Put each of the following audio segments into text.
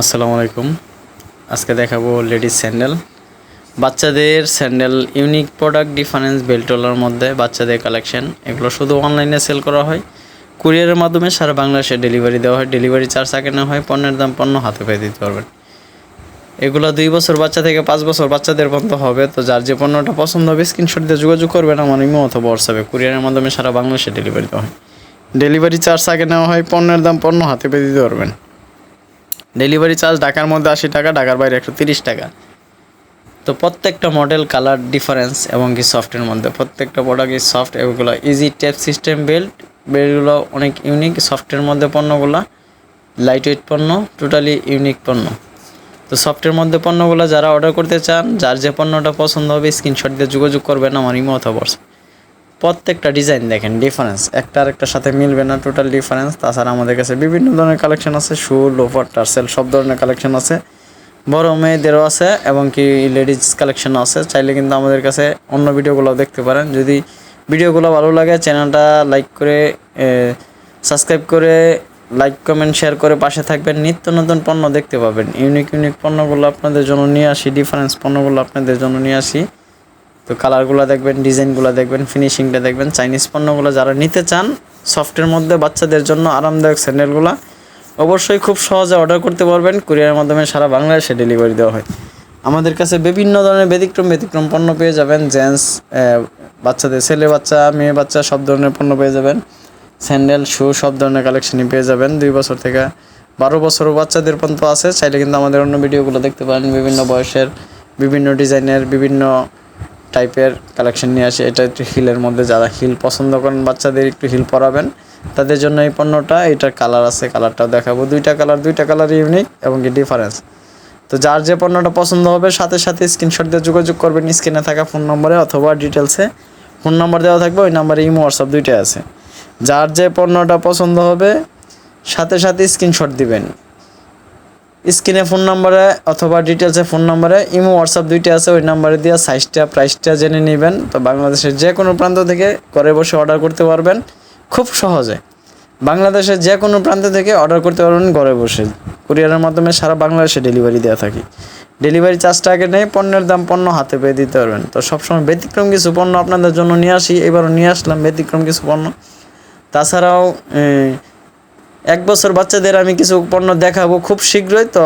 আসসালামু আলাইকুম। আজকে দেখাবো লেডিস স্যান্ডেল। বাচ্চাদের স্যান্ডেল ইউনিক প্রোডাক্ট ডিফারেন্স বেল্টলার মধ্যে বাচ্চাদের কালেকশন। এগুলো শুধু অনলাইনে সেল করা হয়। কুরিয়ারের মাধ্যমে সারা বাংলাদেশে ডেলিভারি দেওয়া হয়। ডেলিভারি চার্জ আগে নেওয়া হয়, পণ্যের দাম পণ্য হাতে পেয়ে দিতে পারবেন। এগুলো দুই বছর বাচ্চা থেকে পাঁচ বছর বাচ্চাদের পর্যন্ত হবে। তো যার যে পণ্যটা পছন্দ হবে স্ক্রিনশট দিয়ে যোগাযোগ করবেন আমার ইমো অথবা হোয়াটসঅ্যাপে কুরিয়ারের মাধ্যমে সারা বাংলাদেশে ডেলিভারি দেওয়া হয়। ডেলিভারি চার্জ আগে নেওয়া হয়, পণ্যের দাম পণ্য হাতে পেয়ে দিতে পারবেন। ডেলিভারি চার্জ ঢাকার মধ্যে আশি টাকা, ঢাকার বাইরে একশো তিরিশ টাকা। তো প্রত্যেকটা মডেল কালার ডিফারেন্স এবং কি সফটের মধ্যে। প্রত্যেকটা প্রোডাক্টই সফট এগুলো ইজি টেপ সিস্টেম বেল্ট বেল্টগুলো অনেক ইউনিক সফটের মধ্যে পণ্যগুলো লাইট ওয়েট পণ্য টোটালি ইউনিক পণ্য। তো সফটের মধ্যে পণ্যগুলো যারা অর্ডার করতে চান, যার যে পণ্যটা পছন্দ হবে স্ক্রিনশট দিয়ে যোগাযোগ করবেন আমার ইমো অথবা। প্রত্যেকটা ডিজাইন দেখেন ডিফারেন্স একটা আরেকটার সাথে মিলবে না টোটাল ডিফারেন্স তাছাড়া আমাদের কাছে বিভিন্ন ধরনের কালেকশন আছে শু লোফার টার্সেল সব ধরনের কালেকশন আছে। বড় মেয়েদেরও আছে এবং কি লেডিস কালেকশনও আছে। চাইলে কিন্তু আমাদের কাছে অন্য ভিডিওগুলো দেখতে পারেন। যদি ভিডিওগুলো ভালো লাগে, চ্যানেলটা লাইক করে সাবস্ক্রাইব করে লাইক কমেন্ট শেয়ার করে পাশে থাকবেন। নিত্য নতুন পণ্য দেখতে পাবেন। ইউনিক ইউনিক পণ্যগুলো আপনাদের জন্য নিয়ে আসি ডিফারেন্স পণ্যগুলো আপনাদের জন্য নিয়ে আসি। তো কালারগুলো দেখবেন, ডিজাইনগুলো দেখবেন, ফিনিশিংটা দেখবেন। চাইনিজ পণ্যগুলো যারা নিতে চান, সফটের মধ্যে বাচ্চাদের জন্য আরামদায়ক স্যান্ডেলগুলো অবশ্যই খুব সহজে অর্ডার করতে পারবেন। কুরিয়ারের মাধ্যমে সারা বাংলাদেশে ডেলিভারি দেওয়া হয়। আমাদের কাছে বিভিন্ন ধরনের ব্যতিক্রম ব্যতিক্রম পণ্য পেয়ে যাবেন। জেন্টস বাচ্চাদের, ছেলে বাচ্চা, মেয়ে বাচ্চা, সব ধরনের পণ্য পেয়ে যাবেন। স্যান্ডেল, শু, সব ধরনের কালেকশনই পেয়ে যাবেন। দুই বছর থেকে বারো বছর বাচ্চাদের পর্যন্ত আছে। চাইলে কিন্তু আমাদের অন্য ভিডিওগুলো দেখতে পারেন। বিভিন্ন বয়সের, বিভিন্ন ডিজাইনের, বিভিন্ন টাইপের কালেকশন নিয়ে আসে, এটা একটু হিলের মধ্যে যারা হিল পছন্দ করেন, বাচ্চাদের একটু হিল পরাবেন। তাদের জন্য এই পণ্যটা, এটার কালার আছে কালারটাও দেখাবো। দুইটা কালার দুইটা কালার ইউনিক এবং কি ডিফারেন্স তো যার যে পণ্যটা পছন্দ হবে, সাথে সাথে স্ক্রিনশট দিয়ে যোগাযোগ করবেন স্ক্রিনে থাকা ফোন নম্বরে অথবা ডিটেলসে ফোন নাম্বার দেওয়া থাকবে, ওই নাম্বারে ইমো হোয়াটসঅ্যাপ দুইটাই আছে। যার যে পণ্যটা পছন্দ হবে, সাথে সাথে স্ক্রিনশট দিবেন। স্ক্রিনে ফোন নাম্বারে অথবা ডিটেলসে ফোন নাম্বারে ইমো, হোয়াটসঅ্যাপ দুইটা আছে, ওই নাম্বারে দিয়ে সাইজটা, প্রাইসটা জেনে নেবেন। তো বাংলাদেশের যে কোনো প্রান্ত থেকে ঘরে বসে অর্ডার করতে পারবেন। খুব সহজে। বাংলাদেশের যে কোনো প্রান্ত থেকে অর্ডার করতে পারবেন ঘরে বসে। কুরিয়ারের মাধ্যমে সারা বাংলাদেশে ডেলিভারি দেওয়া থাকি। ডেলিভারি চার্জটা আগে নেই, পণ্যের দাম পণ্য হাতে পেয়ে দিতে পারবেন। তো সবসময় ব্যতিক্রম কিছু পণ্য আপনাদের জন্য নিয়ে আসি। এবারও নিয়ে আসলাম ব্যতিক্রম কিছু পণ্য। তাছাড়াও এক বছর বাচ্চাদের আমি কিছু পণ্য দেখাবো খুব শীঘ্রই, তো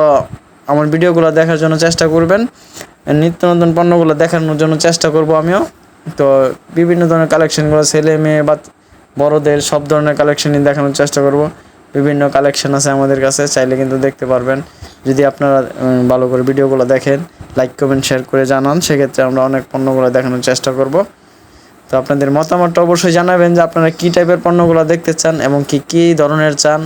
আমার ভিডিওগুলো দেখার জন্য চেষ্টা করবেন। নিত্য নতুন পণ্যগুলো দেখানোর জন্য চেষ্টা করব আমিও। তো বিভিন্ন ধরনের কালেকশনগুলো ছেলে মেয়ে বা বড়দের সব ধরনের কালেকশনই দেখানোর চেষ্টা করব। বিভিন্ন কালেকশন আছে আমাদের কাছে, চাইলে কিন্তু দেখতে পারবেন। যদি আপনারা ভালো করে ভিডিওগুলো দেখেন, লাইক, কমেন্ট, শেয়ার করে জানান, সেক্ষেত্রে আমরা অনেক পণ্যগুলো দেখানোর চেষ্টা করব। তো আপনাদের মতামতটা অবশ্যই জানাবেন যে আপনারা কী টাইপের পণ্যগুলো দেখতে চান এবং কি, কী ধরনের চান,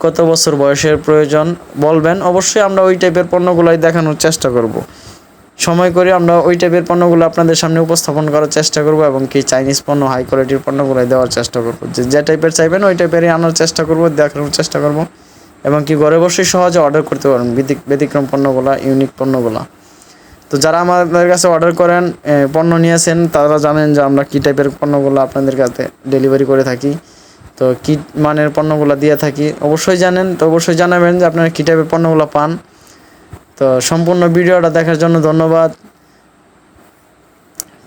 কত বছর বয়সের প্রয়োজন বলবেন। অবশ্যই আমরা ওই টাইপের পণ্যগুলোই দেখানোর চেষ্টা করব। সময় করে আমরা ওই টাইপের পণ্যগুলো আপনাদের সামনে উপস্থাপন করার চেষ্টা করব এবং কি চাইনিজ পণ্য হাই কোয়ালিটির পণ্যগুলোই দেওয়ার চেষ্টা করব। যে যে টাইপের চাইবেন ওই টাইপেরই আনার চেষ্টা করব, দেখানোর চেষ্টা করব এবং কি ঘরে বসেই সহজে অর্ডার করতে পারবেন। ব্যতিক্রম পণ্যগুলো ইউনিক পণ্যগুলো। তো যারা আমাদের কাছে অর্ডার করেন পণ্য নিয়েছেন, তারা জানেন যে আমরা কী টাইপের পণ্যগুলো আপনাদের কাছে ডেলিভারি করে থাকি। তো কী মানের পণ্যগুলো দিয়ে থাকি, অবশ্যই জানেন। তো অবশ্যই জানাবেন যে আপনারা কী টাইপের পণ্যগুলো পান। তো সম্পূর্ণ ভিডিওটা দেখার জন্য ধন্যবাদ।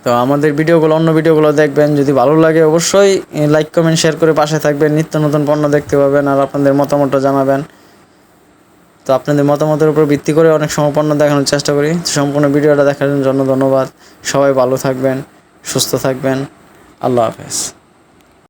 তো আমাদের ভিডিওগুলো, অন্য ভিডিওগুলো দেখবেন। যদি ভালো লাগে অবশ্যই লাইক কমেন্ট শেয়ার করে পাশে থাকবেন। নিত্য নতুন পণ্য দেখতে পাবেন আর আপনাদের মতামতটা জানাবেন। তো আপনাদের মতামতের উপর ভিত্তি করে অনেক সম্পন্ন দেখানোর চেষ্টা করি। সম্পূর্ণ ভিডিওটা দেখার জন্য ধন্যবাদ। সবাই ভালো থাকবেন, সুস্থ থাকবেন। আল্লাহ হাফেজ।